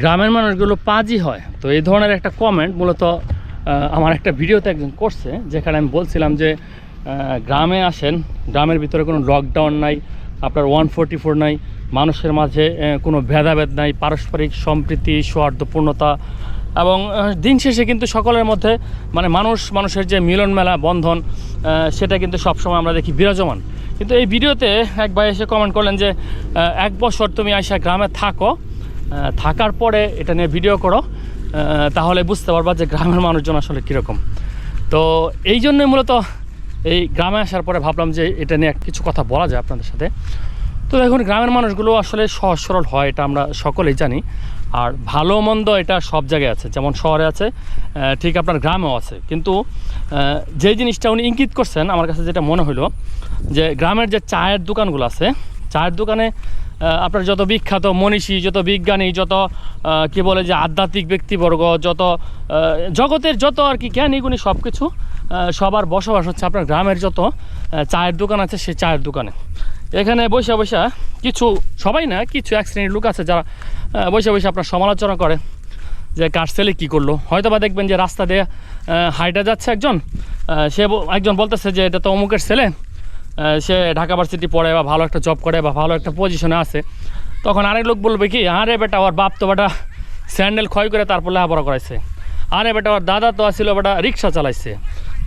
গ্রামের মানুষগুলো পাজি হয়। তো এই ধরনের একটা কমেন্ট মূলত আমার একটা ভিডিওতে একজন করছে, যেখানে আমি বলছিলাম যে গ্রামে আসেন, গ্রামের ভিতরে কোনো লকডাউন নাই, আপনার ওয়ান ফোরটি ফোর নাই, মানুষের মাঝে কোনো ভেদাভেদ নাই, পারস্পরিক সম্প্রীতি, সৌহার্দ্যপূর্ণতা এবং দিন শেষে কিন্তু সকলের মধ্যে মানে মানুষ, মানুষের যে মিলন মেলা বন্ধন সেটা কিন্তু সবসময় আমরা দেখি বিরাজমান। কিন্তু এই ভিডিওতে এক ভাই এসে কমেন্ট করলেন যে এক বছর তুমি আইসা গ্রামে থাকো থাকার পরে এটা নিয়ে ভিডিও করো। তাহলে বুঝতে পারবা যে গ্রামের মানুষজন আসলে কীরকম। তো এই জন্যই মূলত এই গ্রামে আসার পরে ভাবলাম যে এটা নিয়ে কিছু কথা বলা যায় আপনাদের সাথে। তো দেখুন, গ্রামের মানুষগুলো আসলে সহজ সরল হয়, এটা আমরা সকলেই জানি। আর ভালো মন্দ এটা সব জায়গায় আছে, যেমন শহরে আছে ঠিক আপনার গ্রামেও আছে। কিন্তু যে জিনিসটা উনি ইঙ্গিত করছেন, আমার কাছে যেটা মনে হলো যে গ্রামের যে চায়ের দোকানগুলো আছে, চায়ের দোকানে আপনার যত বিখ্যাত মনীষী, যত বিজ্ঞানী, যত কি বলে যে আধ্যাত্মিক ব্যক্তিবর্গ, যত জগতের যত আর কি জ্ঞানী গুণী সব কিছু সবার বসবাস হচ্ছে আপনার গ্রামের যত চায়ের দোকান আছে সে চায়ের দোকানে। এখানে বসে বসে কিছু, সবাই না, কিছু এক শ্রেণির লোক আছে যারা বসে বসে আপনার সমালোচনা করে যে কার ছেলে কী করল। হয়তো বা দেখবেন যে রাস্তা দিয়ে হাইটা যাচ্ছে একজন সে একজন বলতেছে যে এটা তো অমুকের ছেলে সে ঢাকা ভার্সিটি পড়ে বা ভালো একটা জব করে বা ভালো একটা পজিশনে আছে। তখন আরেক লোক বলবে কি, আরে বেটা, ওর বাপ তো বেটা স্যান্ডেল ক্ষয় করে তারপর লেখাপড়া করাইছে। আরে বেটা, ওর দাদা তো আসছিল বেটা রিক্সা চালাইছে।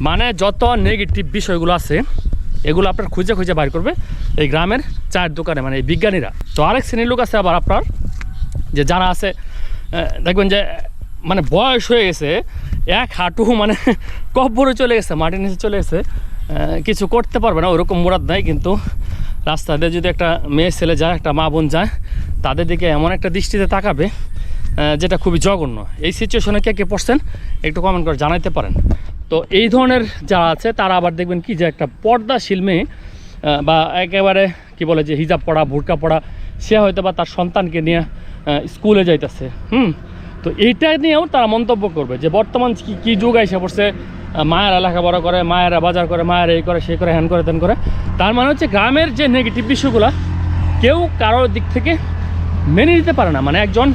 মানে যত নেগেটিভ বিষয়গুলো আছে, এগুলো আপনার খুঁজে খুঁজে বাইর করবে এই গ্রামের চায়ের দোকানে মানে এই বিজ্ঞানীরা। তো আরেক শ্রেণির লোক আছে আবার আপনার, যে যারা আছে দেখবেন যে মানে বয়স হয়ে গেছে, এক হাঁটু মানে কব্বরে চলে গেছে, মাটির নিচে চলে গেছে। কিছু করতে পারবে না, ওরকম মুরাদ নাই, কিন্তু রাস্তা দিয়ে যদি একটা মেয়ে ছেলে যায়, একটা মা বোন যায়, তাদের দিকে এমন একটা দৃষ্টিতে তাকাবে যেটা খুবই জঘন্য। এই সিচুয়েশনে কে কে পড়ছেন, একটু কমেন্ট করে জানাইতে পারেন। তো এই ধরনের যারা আছে, তারা আবার দেখবেন কি যে একটা পর্দাশীল মেয়ে বা একেবারে কি বলে যে হিজাব পড়া ভুরকা পড়া, সে হয়তো বা তার সন্তানকে নিয়ে স্কুলে যাইতেছে, হুম? তো এইটা নিয়েও তারা মন্তব্য করবে যে বর্তমান কি, কী যুগ এসে পড়ছে মায়েরা লেখাপড়া করে, মায়েরা বাজার করে, মায়েরা এই করে সে করে, হ্যান করে, তেন করে। তার মানে হচ্ছে গ্রামের যে নেগেটিভ বিষয়গুলো কেউ কারোর দিক থেকে মেনে নিতে পারে না। মানে একজন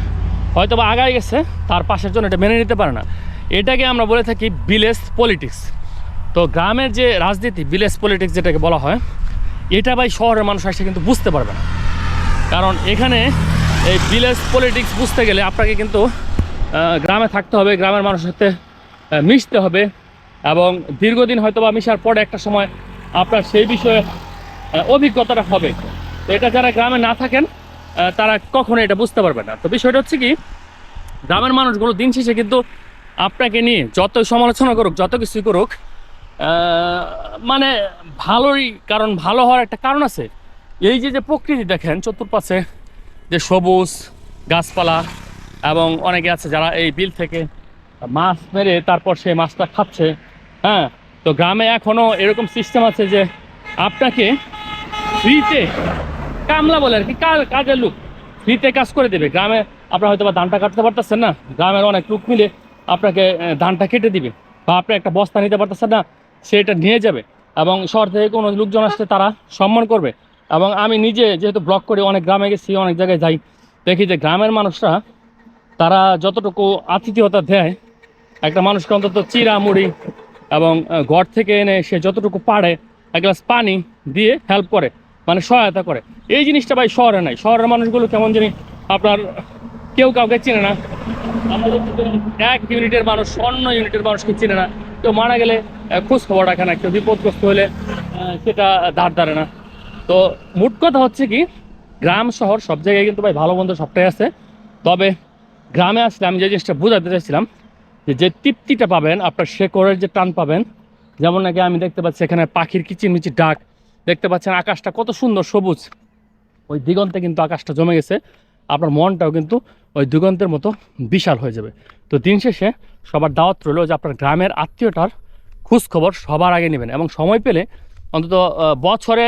হয়তো বা আগায় গেছে, তার পাশের জন্য এটা মেনে নিতে পারে না। এটাকে আমরা বলে থাকি ভিলেজ পলিটিক্স তো গ্রামের যে রাজনীতি ভিলেজ পলিটিক্স যেটাকে বলা হয়, এটা ভাই শহরের মানুষ আসে কিন্তু বুঝতে পারবে না। কারণ এখানে এই ভিলেজ পলিটিক্স বুঝতে গেলে আপনাকে কিন্তু গ্রামে থাকতে হবে, গ্রামের মানুষের সাথে মিশতে হবে। এবং দীর্ঘদিন হয়তো বা মিশার পরে একটা সময় আপনার সেই বিষয়ে অভিজ্ঞতাটা হবে। তো এটা যারা গ্রামে না থাকেন তারা কখনো এটা বুঝতে পারবে না। তো বিষয়টা হচ্ছে কি, গ্রামের মানুষগুলো দিন শেষে কিন্তু আপনাকে নিয়ে যত সমালোচনা করুক, যত কিছুই করুক মানে ভালোই, কারণ ভালো হওয়ার একটা কারণ আছে। এই যে যে প্রকৃতি দেখেন, চতুর্পাশে যে সবুজ গাছপালা এবং অনেকে আছে যারা এই বিল থেকে মাছ মেরে তারপর সেই মাছটা খাচ্ছে। হ্যাঁ তো গ্রামে এখনও এরকম সিস্টেম আছে যে আপনাকে ফ্রিতে কামলা বলে আর কি কাজের লোক ফ্রিতে কাজ করে দেবে। গ্রামে আপনার হয়তো বা ধানটা কাটতে পারতেছেন না, গ্রামের অনেক লোক মিলে আপনাকে ধানটা কেটে দিবে বা আপনি একটা বস্তা নিতে পারতেছেন না, সেটা নিয়ে যাবে এবং শহর থেকে কোনো লোকজন আসলে তারা সম্মান করবে। এবং আমি নিজে যেহেতু ব্লগ করি, অনেক গ্রামে গেছি, অনেক জায়গায় যাই, দেখি যে গ্রামের মানুষরা, তারা যতটুকু আতিথেয়তা দেয়, একটা মানুষকে অন্তত চিরা মুড়ি এবং ঘর থেকে এনে সে যতটুকু পারে এক গ্লাস পানি দিয়ে হেল্প করে মানে সহায়তা করে। এই জিনিসটা ভাই শহরে নাই। শহরের মানুষগুলো কেমন জানি আপনার কেউ কাউকে চিনে না। এক ইউনিটের মানুষ, অন্য ইউনিটের মানুষকে চিনে না। কেউ মারা গেলে খোঁজ খবর রাখে না, কেউ বিপদগ্রস্ত হলে সেটা ধার ধারে না। তো মোট কথা হচ্ছে কি, গ্রাম, শহর সব জায়গায় কিন্তু ভাই ভালো মন্দ সবটাই আছে। তবে গ্রামে আসলে আমি যে জিনিসটা বোঝাতে চাইছিলাম যে যে তৃপ্তিটা পাবেন, আপনার শেকড়ের যে টান পাবেন, যেমন নাকি আমি দেখতে পাচ্ছি এখানে পাখির কিচিরমিচির ডাক, দেখতে পাচ্ছেন আকাশটা কত সুন্দর সবুজ। ওই দিগন্তে কিন্তু আকাশটা জমে গেছে, আপনার মনটাও কিন্তু ওই দিগন্তের মতো বিশাল হয়ে যাবে। তো দিন শেষে সবার দাওয়াত রইল যে আপনার গ্রামের আত্মীয়টার খোঁজ খবর সবার আগে নেবেন এবং সময় পেলে অন্তত বছরে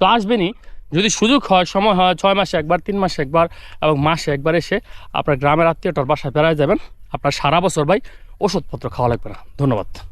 তো আসবেনই। যদি সুযোগ হয়, সময় হয়, ছয় মাসে একবার, তিন মাসে একবার এবং মাসে একবার এসে আপনার গ্রামের আত্মীয়টার বাসায় বেড়ায় যাবেন। আপনার সারা বছর ভাই ওষুধপত্র খাওয়া লাগবে না। ধন্যবাদ।